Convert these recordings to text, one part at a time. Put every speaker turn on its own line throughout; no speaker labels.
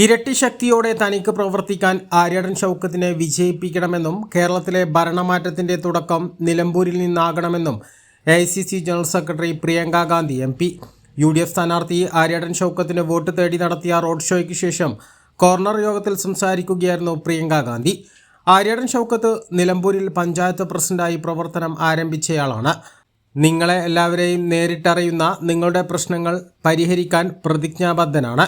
ഇരട്ടി ശക്തിയോടെ തനിക്ക് പ്രവർത്തിക്കാൻ ആര്യടൻ ഷൗക്കത്തിനെ വിജയിപ്പിക്കണമെന്നും കേരളത്തിലെ ഭരണമാറ്റത്തിന്റെ തുടക്കം നിലമ്പൂരിൽ നിന്നാകണമെന്നും A C C general secretary Priyanka Gandhi M P. U D F സ്ഥാനാർത്ഥി ആര്യടൻ ഷൗക്കത്തിന് വോട്ട് തേടി നടത്തിയ റോഡ് ഷോയ്ക്ക് ശേഷം കോർണർ യോഗത്തിൽ സംസാരിക്കുകയായിരുന്നു പ്രിയങ്ക ഗാന്ധി. ആര്യടൻ ഷൗക്കത്ത് നിലമ്പൂരിൽ പഞ്ചായത്ത് പ്രസിഡന്റായി പ്രവർത്തനം ആരംഭിച്ചയാളാണ്. നിങ്ങളെ എല്ലാവരെയും നേരിട്ടറിയുന്ന നിങ്ങളുടെ പ്രശ്നങ്ങൾ പരിഹരിക്കാൻ പ്രതിജ്ഞാബദ്ധനാണ്.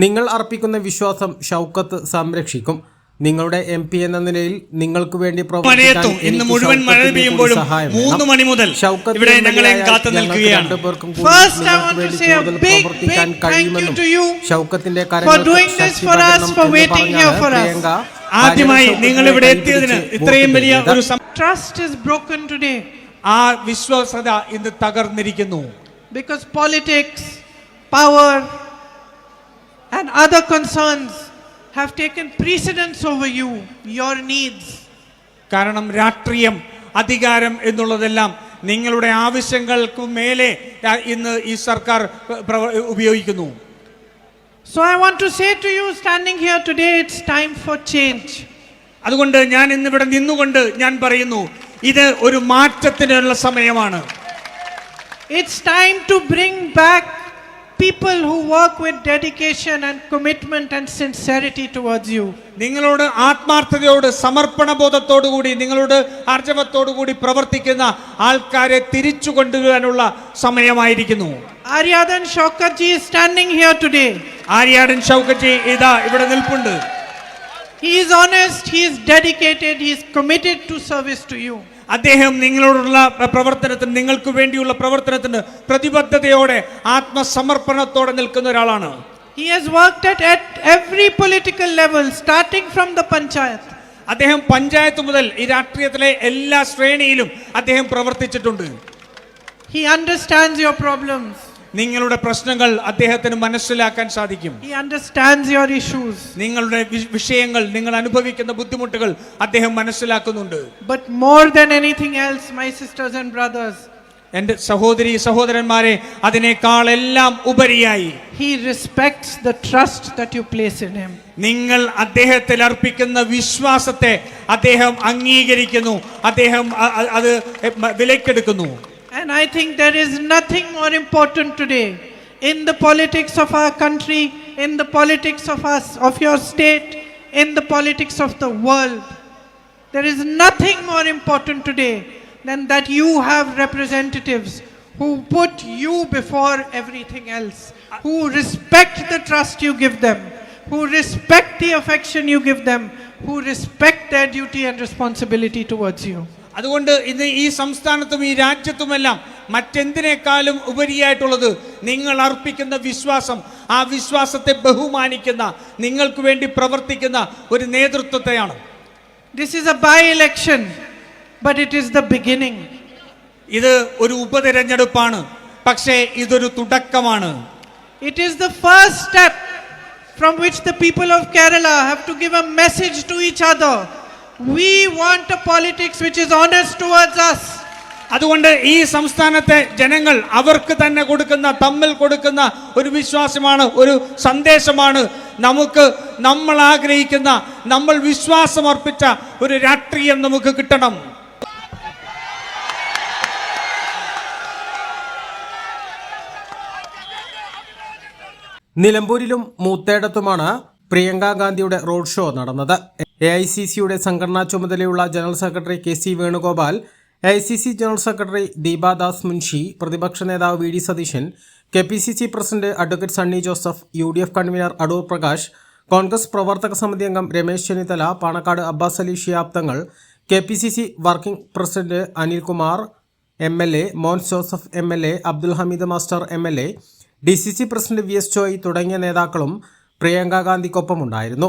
നിങ്ങൾ അർപ്പിക്കുന്ന വിശ്വാസം ഷൗക്കത്ത് സംരക്ഷിക്കും. നിങ്ങളുടെ എം പി എന്ന നിലയിൽ നിങ്ങൾക്ക് വേണ്ടി പ്രവർത്തിക്കാൻ
ഇന്ന് മുഴുവൻ മഴ പെയ്യുമ്പോഴും മൂന്ന് മണി മുതൽ ഇവിടെ ഞങ്ങളെ കാത്തു നിൽക്കുകയാണ്.
രണ്ടുപേർക്കും കൂടി
First, I
നിങ്ങൾക്ക്
want to
വേണ്ടി
say a
കൂടുതൽ
big,
പ്രവർത്തിക്കാൻ കഴിയുമെന്നും ഷൗക്കത്തിന്റെ
for
കരങ്ങൾക്ക്
doing this
Shakti
for us,
പകരണം
for
എന്ന്
waiting here
പറഞ്ഞാണ്
for us.
പ്രിയങ്ക
ആദ്യമായി നിങ്ങൾ ഇവിടെ എത്തിയതിന് ഇത്രയും വലിയ ഒരു
ട്രസ്റ്റ്
സം-
ബ്രോക്കൺ ടുഡേ
ആ വിശ്വാസത ഇന്ന് തകർന്നിരിക്കുന്നു.
Because politics power, and other concerns have taken precedence over you, your needs.
കാരണം രാഷ്ട്രീയം അധികാരം എന്നുള്ളതെല്ലാം നിങ്ങളുടെ ആവശ്യങ്ങൾക്ക് മേലെ ആ, ഇന്ന് ഈ സർക്കാർ പ്രവ- ഉപയോഗിക്കുന്നു
So I want to say to you, standing here today, it's time for change.
അതുകൊണ്ട് ഞാൻ ഇന്നിവിടെ നിന്നുകൊണ്ട് ഞാൻ പറയുന്നു ഇത് ഒരു മാറ്റത്തിനുള്ള സമയമാണ്
It's time to bring back people who work with dedication and commitment and sincerity towards you.
നിങ്ങളോട് ആത്മാർത്ഥതയോട് സമർപ്പണ ബോധത്തോടുകൂടി നിങ്ങളോട് ആർജവത്തോടുകൂടി പ്രവർത്തിക്കുന്ന ആൾക്കാരെ തിരിച്ചു കൊണ്ടുവരാനുള്ള സമയമായിരിക്കുന്നു
Aryadan Shaukat ji is standing here today.
Aryadan ഷൗക്കറ്റ് ഇതാ ഇവിടെ നിൽപ്പുണ്ട്
He is honest, he is dedicated, he is committed to service to you.
അദ്ദേഹം നിങ്ങളോടുള്ള പ്രവർത്തനത്തിന് നിങ്ങൾക്ക് വേണ്ടിയുള്ള പ്രവർത്തനത്തിന് പ്രതിബദ്ധതയോടെ ആത്മസമർപ്പണത്തോടെ നിൽക്കുന്ന ഒരാളാണ്.
He has worked at, at every political level, starting from the panchayat.
അദ്ദേഹം പഞ്ചായത്ത് മുതൽ ഈ രാഷ്ട്രീയത്തിലെ എല്ലാ ശ്രേണിയിലും അദ്ദേഹം പ്രവർത്തിച്ചിട്ടുണ്ട്.
He understands your problems,
നിങ്ങളുടെ പ്രശ്നങ്ങൾ അദ്ദേഹത്തിന് മനസ്സിലാക്കാൻ സാധിക്കും.
He understands your issues.
നിങ്ങളുടെ വി- വിഷയങ്ങൾ നിങ്ങൾ അനുഭവിക്കുന്ന ബുദ്ധിമുട്ടുകൾ അദ്ദേഹം മനസ്സിലാക്കുന്നുണ്ട്.
But more than anything else, my sisters and brothers,
എന്റെ സഹോദരി സഹോദരന്മാരെ അതിനേക്കാൾ എല്ലാം ഉപരിയായി
he respects the trust that you place in him
നിങ്ങൾ അദ്ദേഹത്തിൽ അർപ്പിക്കുന്ന വിശ്വാസത്തെ അദ്ദേഹം അംഗീകരിക്കുന്നു. അദ്ദേഹം അ- അ- അത് വിലക്കെടുക്കുന്നു.
And I think there is nothing more important today in the politics of our country, in the politics of us, of your state, in the politics of the world. There is nothing more important today than that you have representatives who put you before everything else, who respect the trust you give them, who respect the affection you give them, who respect their duty and responsibility towards you.
അതുകൊണ്ട് ഇന്ന് ഈ സംസ്ഥാനത്തും ഈ രാജ്യത്തുമെല്ലാം മറ്റെന്തിനേക്കാളും ഉപരിയായിട്ടുള്ളത് നിങ്ങൾ അർപ്പിക്കുന്ന വിശ്വാസം ആ വിശ്വാസത്തെ ബഹുമാനിക്കുന്ന നിങ്ങൾക്ക് വേണ്ടി പ്രവർത്തിക്കുന്ന ഒരു നേതൃത്വത്തെയാണ്
This is a by election, but it is the beginning.
ഇത് ഒരു ഉപതെരഞ്ഞെടുപ്പാണ് പക്ഷേ ഇതൊരു തുടക്കമാണ്
it is the first step from which the people of Kerala have to give a message to each other. We want a politics which is honest towards us.
അതുകൊണ്ട് ഈ സംസ്ഥാനത്തെ ജനങ്ങൾ അവർക്ക് തന്നെ കൊടുക്കുന്ന തമ്മിൽ കൊടുക്കുന്ന ഒരു വിശ്വാസമാണ് ഒരു സന്ദേശമാണ്. നമുക്ക് നമ്മൾ ആഗ്രഹിക്കുന്ന നമ്മൾ വിശ്വാസം അർപ്പിച്ച ഒരു രാഷ്ട്രീയം നമുക്ക് കിട്ടണം.
നിലമ്പൂരിലും മൂത്തേടത്തുമാണ് പ്രിയങ്ക ഗാന്ധിയുടെ റോഡ് ഷോ നടന്നത്. എ ഐ സി സിയുടെ സംഘടനാ ചുമതലയുള്ള general secretary K C Venugopal A I C C general secretary Deepadas Munshi പ്രതിപക്ഷ നേതാവ് V D Satheesan K P C C president advocate Sunny Joseph U D F convener Adoor Prakash Congress പ്രവർത്തക സമിതി അംഗം Ramesh Chennithala Panakkad Abbas Ali Shihab Thangal K P C C working president Anilkumar M L A Mons Joseph M L A Abdul Hameed master M L A D C C president V S Joy തുടങ്ങിയ നേതാക്കളും പ്രിയങ്ക ഗാന്ധിക്കൊപ്പമുണ്ടായിരുന്നു.